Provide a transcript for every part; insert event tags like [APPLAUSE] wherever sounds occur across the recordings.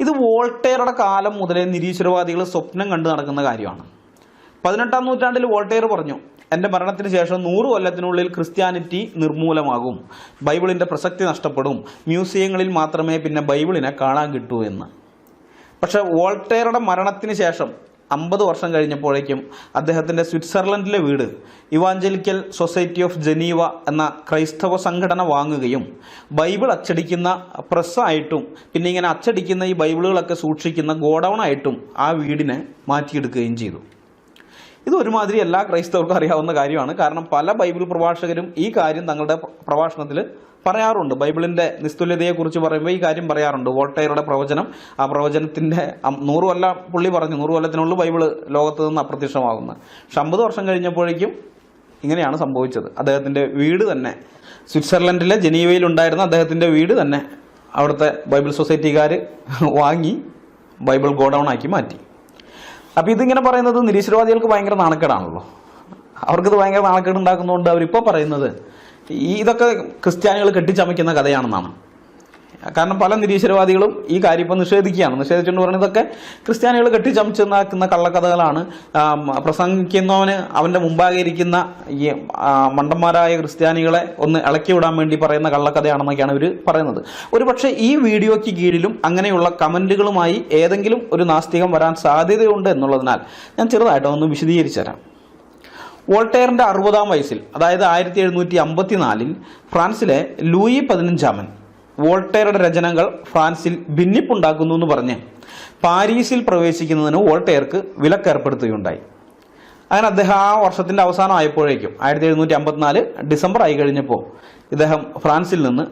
ഇത് വോൾട്ടേറുടെ കാലം മുതലേ നിരീശ്വരവാദികൾ സ്വപ്നം കണ്ടു നടക്കുന്ന കാര്യമാണ്. പതിനെട്ടാം നൂറ്റാണ്ടിൽ വോൾട്ടേർ പറഞ്ഞു എന്റെ മരണത്തിന് ശേഷം നൂറ് കൊല്ലത്തിനുള്ളിൽ ക്രിസ്ത്യാനിറ്റി നിർമൂലമാകും. ബൈബിളിന്റെ പ്രസക്തി നഷ്ടപ്പെടും. മ്യൂസിയങ്ങളിൽ മാത്രമേ പിന്നെ ബൈബിളിനെ കാണാൻ കിട്ടൂ എന്ന്. പക്ഷേ വോൾട്ടേറുടെ മരണത്തിന് ശേഷം അമ്പത് വർഷം കഴിഞ്ഞപ്പോഴേക്കും അദ്ദേഹത്തിന്റെ സ്വിറ്റ്സർലൻഡിലെ വീട് ഇവാഞ്ചലിക്കൽ സൊസൈറ്റി ഓഫ് ജനീവ എന്ന ക്രൈസ്തവ സംഘടന വാങ്ങുകയും ബൈബിൾ അച്ചടിക്കുന്ന പ്രസ്സായിട്ടും പിന്നെ ഇങ്ങനെ അച്ചടിക്കുന്ന ഈ ബൈബിളുകളൊക്കെ സൂക്ഷിക്കുന്ന ഗോഡൗൺ ആയിട്ടും ആ വീടിനെ മാറ്റിയെടുക്കുകയും ചെയ്തു. ഇത് ഒരുമാതിരി എല്ലാ ക്രൈസ്തവർക്കും അറിയാവുന്ന കാര്യമാണ്. കാരണം പല ബൈബിൾ പ്രഭാഷകരും ഈ കാര്യം തങ്ങളുടെ പ്രഭാഷണത്തിൽ പറയാറുണ്ട്. ബൈബിളിന്റെ നിസ്തുല്യതയെക്കുറിച്ച് പറയുമ്പോൾ ഈ കാര്യം പറയാറുണ്ട്. വോൾട്ടയറുടെ പ്രവചനം ആ പ്രവചനത്തിന്റെ നൂറ് കൊല്ലം പുള്ളി പറഞ്ഞു നൂറ് കൊല്ലത്തിനുള്ളിൽ ബൈബിൾ ലോകത്ത് നിന്ന് അപ്രത്യക്ഷമാകുന്നത് പക്ഷെ അമ്പത് വർഷം കഴിഞ്ഞപ്പോഴേക്കും ഇങ്ങനെയാണ് സംഭവിച്ചത്. അദ്ദേഹത്തിന്റെ വീട് തന്നെ സ്വിറ്റ്സർലൻഡിലെ ജനീവയിൽ ഉണ്ടായിരുന്ന അദ്ദേഹത്തിന്റെ വീട് തന്നെ അവിടുത്തെ ബൈബിൾ സൊസൈറ്റിക്കാർ [LAUGHS] വാങ്ങി ബൈബിൾ ഗോഡൗൺ ആക്കി മാറ്റി. അപ്പോൾ ഇതിങ്ങനെ പറയുന്നത് നിരീശ്വരവാദികൾക്ക് ഭയങ്കര നാണക്കേടാണല്ലോ. അവർക്കിത് ഭയങ്കര നാണക്കേട് ഉണ്ടാക്കുന്നതുകൊണ്ട് അവരിപ്പോൾ പറയുന്നത് ഈ ഇതൊക്കെ ക്രിസ്ത്യാനികൾ കെട്ടിച്ചമയ്ക്കുന്ന കഥയാണെന്നാണ്. കാരണം പല നിരീശ്വരവാദികളും ഈ കാര്യം ഇപ്പോൾ നിഷേധിക്കുകയാണ്. നിഷേധിച്ചുകൊണ്ട് പറയുന്നത് ഇതൊക്കെ ക്രിസ്ത്യാനികൾ കെട്ടിച്ചമച്ചെന്നാക്കുന്ന കള്ളക്കഥകളാണ്. പ്രസംഗിക്കുന്നവന് അവന്റെ മുമ്പാകെ ഇരിക്കുന്ന ഈ മണ്ടന്മാരായ ക്രിസ്ത്യാനികളെ ഒന്ന് ഇളക്കി വിടാൻ വേണ്ടി പറയുന്ന കള്ളക്കഥയാണെന്നൊക്കെയാണ് ഇവർ പറയുന്നത്. ഒരു പക്ഷേ ഈ വീഡിയോയ്ക്ക് കീഴിലും അങ്ങനെയുള്ള കമന്റുകളുമായി ഏതെങ്കിലും ഒരു നാസ്തികം വരാൻ സാധ്യതയുണ്ട് എന്നുള്ളതിനാൽ ഞാൻ ചെറുതായിട്ട് ഒന്ന് വിശദീകരിച്ചു തരാം. വോൾട്ടയറിന്റെ അറുപതാം വയസ്സിൽ അതായത് ആയിരത്തി എഴുന്നൂറ്റി അമ്പത്തിനാലിൽ ഫ്രാൻസിലെ ലൂയി പതിനഞ്ചാമൻ വോൾട്ടയറുടെ രചനകൾ ഫ്രാൻസിൽ ഭിന്നിപ്പുണ്ടാക്കുന്നു എന്ന് പറഞ്ഞ് പാരീസിൽ പ്രവേശിക്കുന്നതിന് വോൾട്ടയർക്ക് വിലക്കേർപ്പെടുത്തുകയുണ്ടായി. അങ്ങനെ അദ്ദേഹം ആ വർഷത്തിന്റെ അവസാനം ആയപ്പോഴേക്കും ആയിരത്തി എഴുന്നൂറ്റി അമ്പത്തിനാല് ഡിസംബർ ആയി കഴിഞ്ഞപ്പോൾ ഇദ്ദേഹം ഫ്രാൻസിൽ നിന്ന്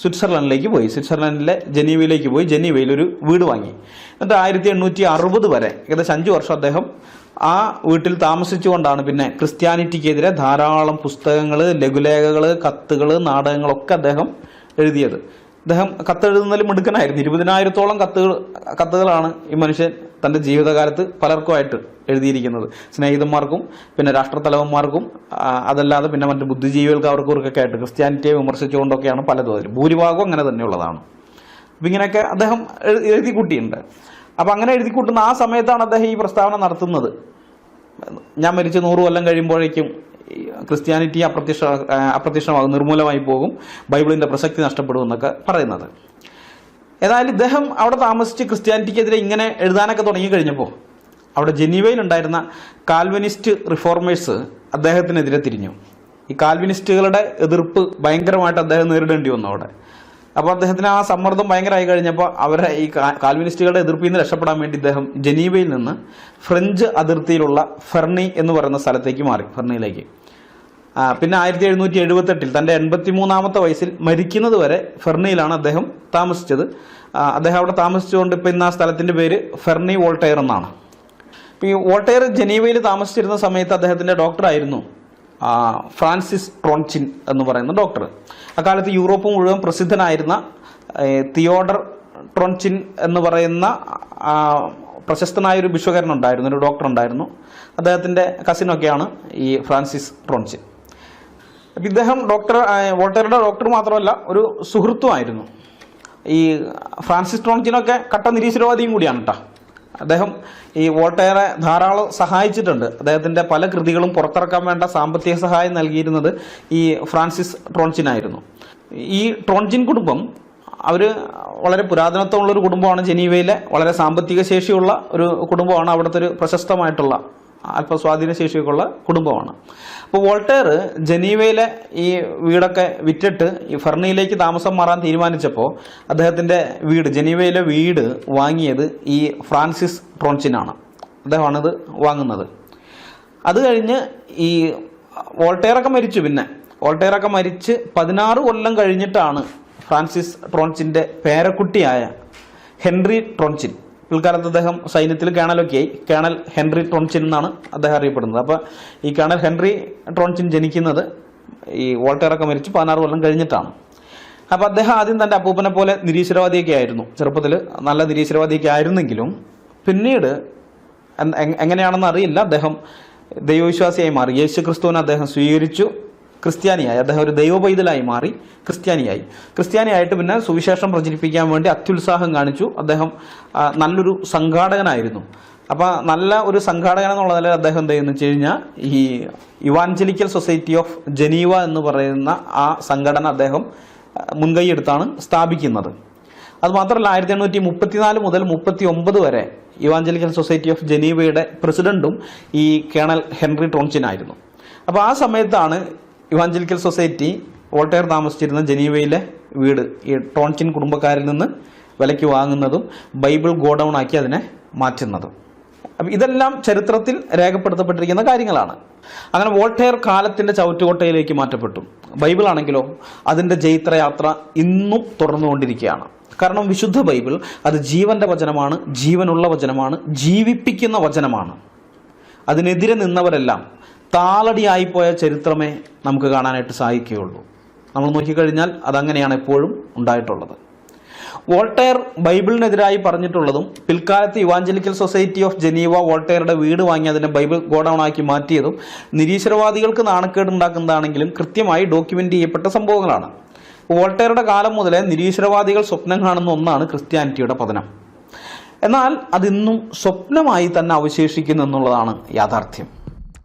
സ്വിറ്റ്സർലൻഡിലേക്ക് പോയി. സ്വിറ്റ്സർലൻഡിലെ ജനീവയിലേക്ക് പോയി. ജനീവയിൽ ഒരു വീട് വാങ്ങി. എന്നിട്ട് ആയിരത്തി എണ്ണൂറ്റി അറുപത് വരെ ഏകദേശം അഞ്ച് വർഷം അദ്ദേഹം ആ വീട്ടിൽ താമസിച്ചുകൊണ്ടാണ് പിന്നെ ക്രിസ്ത്യാനിറ്റിക്കെതിരെ ധാരാളം പുസ്തകങ്ങൾ ലഘുലേഖകൾ കത്തുകൾ നാടകങ്ങളൊക്കെ അദ്ദേഹം എഴുതിയത്. അദ്ദേഹം കത്തെഴുതുന്നതിൽ മിടുക്കനായിരുന്നു. ഇരുപതിനായിരത്തോളം കത്തുകൾ കത്തുകളാണ് ഈ മനുഷ്യൻ തന്റെ ജീവിതകാലത്ത് പലർക്കുമായിട്ട് എഴുതിയിരിക്കുന്നത്. സ്നേഹിതന്മാർക്കും പിന്നെ രാഷ്ട്രത്തലവന്മാർക്കും അതല്ലാതെ പിന്നെ മറ്റ് ബുദ്ധിജീവികൾക്ക് അവർക്കും ഒക്കെ ആയിട്ട് ക്രിസ്ത്യാനിറ്റിയെ വിമർശിച്ചുകൊണ്ടൊക്കെയാണ് പലതും. അതിൽ ഭൂരിഭാഗവും അങ്ങനെ തന്നെയുള്ളതാണ്. അപ്പം ഇങ്ങനെയൊക്കെ അദ്ദേഹം എഴു- എഴുതി കൂട്ടിയിട്ടുണ്ട്. അപ്പം അങ്ങനെ എഴുതി കൂട്ടുന്ന ആ സമയത്താണ് അദ്ദേഹം ഈ പ്രസ്താവന നടത്തുന്നത്. ഞാൻ മരിച്ച് നൂറ് കൊല്ലം കഴിയുമ്പോഴേക്കും ക്രിസ്ത്യാനിറ്റി അപ്രത്യക്ഷ അപ്രത്യക്ഷമാകും നിർമൂലമായി പോകും ബൈബിളിന്റെ പ്രസക്തി നഷ്ടപ്പെടും എന്നൊക്കെ പറയുന്നത്. ഏതായാലും ഇദ്ദേഹം അവിടെ താമസിച്ച് ക്രിസ്ത്യാനിറ്റിക്കെതിരെ ഇങ്ങനെ എഴുതാനൊക്കെ തുടങ്ങിക്കഴിഞ്ഞപ്പോൾ അവിടെ ജനീവയിലുണ്ടായിരുന്ന കാൽവിനിസ്റ്റ് റിഫോർമേഴ്സ് അദ്ദേഹത്തിനെതിരെ തിരിഞ്ഞു. ഈ കാൽവിനിസ്റ്റുകളുടെ എതിർപ്പ് ഭയങ്കരമായിട്ട് അദ്ദേഹം നേരിടേണ്ടി വന്നു അവിടെ. അപ്പോൾ അദ്ദേഹത്തിന് ആ സമ്മർദ്ദം ഭയങ്കരമായി കഴിഞ്ഞപ്പോൾ അവരെ ഈ കാൽവനിസ്റ്റുകളുടെ എതിർപ്പിൽ നിന്ന് രക്ഷപ്പെടാൻ വേണ്ടി ഇദ്ദേഹം ജനീവയിൽ നിന്ന് ഫ്രഞ്ച് അതിർത്തിയിലുള്ള ഫെർണി എന്ന് പറയുന്ന സ്ഥലത്തേക്ക് മാറി ഫെർണിയിലേക്ക്. പിന്നെ ആയിരത്തി എഴുന്നൂറ്റി എഴുപത്തെട്ടിൽ തന്റെ എൺപത്തി മൂന്നാമത്തെ വയസ്സിൽ മരിക്കുന്നത് വരെ ഫെർണിയിലാണ് അദ്ദേഹം താമസിച്ചത്. അദ്ദേഹം അവിടെ താമസിച്ചുകൊണ്ട് ഇപ്പം ഇന്ന് ആ സ്ഥലത്തിന്റെ പേര് ഫെർണി വോൾട്ടയർ എന്നാണ്. ഈ വോൾട്ടയർ ജനീവയിൽ താമസിച്ചിരുന്ന സമയത്ത് അദ്ദേഹത്തിന്റെ ഡോക്ടറായിരുന്നു ഫ്രാൻസിസ് ട്രോൺചിൻ എന്ന് പറയുന്ന ഡോക്ടർ. അക്കാലത്ത് യൂറോപ്പ് മുഴുവൻ പ്രസിദ്ധനായിരുന്ന തിയോഡർ ട്രോൺചിൻ എന്ന് പറയുന്ന പ്രശസ്തനായ ഒരു വിശ്വകരനുണ്ടായിരുന്നു ഒരു ഡോക്ടർ ഉണ്ടായിരുന്നു. അദ്ദേഹത്തിന്റെ കസിനൊക്കെയാണ് ഈ ഫ്രാൻസിസ് ട്രോൺചിൻ ഇദ്ദേഹം ഡോക്ടർ വോൾട്ടേറുടെ ഡോക്ടർ മാത്രമല്ല ഒരു സുഹൃത്തുമായിരുന്നു. ഈ ഫ്രാൻസിസ് ട്രോൺചിനൊക്കെ കട്ട നിരീശ്വരവാദിയും കൂടിയാണ് കേട്ടോ അദ്ദേഹം ഈ വോൾട്ടേറെ ധാരാളം സഹായിച്ചിട്ടുണ്ട്. അദ്ദേഹത്തിന്റെ പല കൃതികളും പുറത്തിറക്കാൻ വേണ്ട സാമ്പത്തിക സഹായം നൽകിയിരുന്നത് ഈ ഫ്രാൻസിസ് ട്രോൺചിനായിരുന്നു ഈ ട്രോൺജിൻ കുടുംബം അവർ വളരെ പുരാതനത്വമുള്ള ഒരു കുടുംബമാണ് ജനീവയിലെ വളരെ സാമ്പത്തിക ശേഷിയുള്ള ഒരു കുടുംബമാണ് അവിടുത്തെ ഒരു പ്രശസ്തമായിട്ടുള്ള അല്പ സ്വാധീന ശേഷിയൊക്കെയുള്ള കുടുംബമാണ്. അപ്പോൾ വോൾട്ടേർ ജനീവയിലെ ഈ വീടൊക്കെ വിറ്റിട്ട് ഈ ഫെർണിയിലേക്ക് താമസം മാറാൻ തീരുമാനിച്ചപ്പോൾ അദ്ദേഹത്തിന്റെ വീട് ജനീവയിലെ വീട് വാങ്ങിയത് ഈ ഫ്രാൻസിസ് ട്രോൺസിനാണ് അദ്ദേഹമാണിത് വാങ്ങുന്നത്. അത് കഴിഞ്ഞ് ഈ വോൾട്ടേറൊക്കെ മരിച്ചു പിന്നെ. വോൾട്ടേറൊക്കെ മരിച്ച് പതിനാറ് കൊല്ലം കഴിഞ്ഞിട്ടാണ് ഫ്രാൻസിസ് ട്രോൺസിന്റെ പേരക്കുട്ടിയായ ഹെൻറി ട്രോൺചിൻ പിൽക്കാലത്ത് അദ്ദേഹം സൈന്യത്തിൽ കേണലൊക്കെ ആയി കേണൽ ഹെൻറി ട്രോൺചിൻ എന്നാണ് അദ്ദേഹം അറിയപ്പെടുന്നത്. അപ്പോൾ ഈ കേണൽ ഹെൻറി ട്രോൺചിൻ ജനിക്കുന്നത് ഈ വോൾട്ടേറൊക്കെ മരിച്ച് പതിനാറ് കൊല്ലം കഴിഞ്ഞിട്ടാണ്. അപ്പോൾ അദ്ദേഹം ആദ്യം തന്റെ അപ്പൂപ്പനെ പോലെ നിരീശ്വരവാദിയൊക്കെ ആയിരുന്നു. ചെറുപ്പത്തിൽ നല്ല നിരീശ്വരവാദിയൊക്കെ ആയിരുന്നെങ്കിലും പിന്നീട് എങ്ങനെയാണെന്ന് അറിയില്ല. അദ്ദേഹം ദൈവവിശ്വാസിയായി മാറി. യേശു ക്രിസ്തുവിനെ അദ്ദേഹം സ്വീകരിച്ചു. ക്രിസ്ത്യാനിയായി. അദ്ദേഹം ഒരു ദൈവപൈതലായി മാറി ക്രിസ്ത്യാനിയായി. ക്രിസ്ത്യാനിയായിട്ട് പിന്നെ സുവിശേഷം പ്രചരിപ്പിക്കാൻ വേണ്ടി അത്യുത്സാഹം കാണിച്ചു. അദ്ദേഹം നല്ലൊരു സംഘാടകനായിരുന്നു. അപ്പോൾ നല്ല ഒരു സംഘാടകൻ എന്നുള്ള നിലയിൽ അദ്ദേഹം എന്ത് ചെയ്യുന്നു വെച്ച് കഴിഞ്ഞാൽ ഈ ഇവാഞ്ചലിക്കൽ സൊസൈറ്റി ഓഫ് ജനീവ എന്ന് പറയുന്ന ആ സംഘടന അദ്ദേഹം മുൻകൈയെടുത്താണ് സ്ഥാപിക്കുന്നത്. അത് മാത്രമല്ല ആയിരത്തി എണ്ണൂറ്റി മുപ്പത്തിനാല് മുതൽ മുപ്പത്തി ഒമ്പത് വരെ ഇവാഞ്ചലിക്കൽ സൊസൈറ്റി ഓഫ് ജനീവയുടെ പ്രസിഡന്റും ഈ കേണൽ ഹെൻറി ടോൺസിനായിരുന്നു അപ്പോൾ ആ സമയത്താണ് ഇവാഞ്ചലിക്കൽ സൊസൈറ്റി വോൾട്ടയർ താമസിച്ചിരുന്ന ജനീവയിലെ വീട് ഈ ടോൺചിൻ കുടുംബക്കാരിൽ നിന്ന് വിലയ്ക്ക് വാങ്ങുന്നതും ബൈബിൾ ഗോഡൗൺ ആക്കി അതിനെ മാറ്റുന്നതും. അപ്പം ഇതെല്ലാം ചരിത്രത്തിൽ രേഖപ്പെടുത്തപ്പെട്ടിരിക്കുന്ന കാര്യങ്ങളാണ്. അങ്ങനെ വോൾട്ടയർ കാലത്തിന്റെ ചവറ്റുകോട്ടയിലേക്ക് മാറ്റപ്പെട്ടു. ബൈബിൾ ആണെങ്കിലോ അതിന്റെ ജൈത്രയാത്ര ഇന്നും തുടർന്നുകൊണ്ടിരിക്കുകയാണ്. കാരണം വിശുദ്ധ ബൈബിൾ അത് ജീവന്റെ വചനമാണ് ജീവനുള്ള വചനമാണ് ജീവിപ്പിക്കുന്ന വചനമാണ്. അതിനെതിരെ നിന്നവരെല്ലാം താളടിയായിപ്പോയ ചരിത്രമേ നമുക്ക് കാണാനായിട്ട് സാധിക്കുകയുള്ളൂ. നമ്മൾ നോക്കിക്കഴിഞ്ഞാൽ അതങ്ങനെയാണ് എപ്പോഴും ഉണ്ടായിട്ടുള്ളത്. വോൾട്ടയർ ബൈബിളിനെതിരായി പറഞ്ഞിട്ടുള്ളതും പിൽക്കാലത്ത് ഇവാഞ്ചലിക്കൽ സൊസൈറ്റി ഓഫ് ജനീവ വോൾട്ടയറുടെ വീട് വാങ്ങി അതിനെ ബൈബിൾ ഗോഡൗൺ ആക്കി മാറ്റിയതും നിരീശ്വരവാദികൾക്ക് നാണക്കേട് ഉണ്ടാക്കുന്നതാണെങ്കിലും കൃത്യമായി ഡോക്യുമെന്റ് ചെയ്യപ്പെട്ട സംഭവങ്ങളാണ്. വോൾട്ടയറുടെ കാലം മുതലേ നിരീശ്വരവാദികൾ സ്വപ്നം കാണുന്ന ഒന്നാണ് ക്രിസ്ത്യാനിറ്റിയുടെ പതനം. എന്നാൽ അതിന്നും സ്വപ്നമായി തന്നെ അവശേഷിക്കുന്നു എന്നുള്ളതാണ് യാഥാർത്ഥ്യം.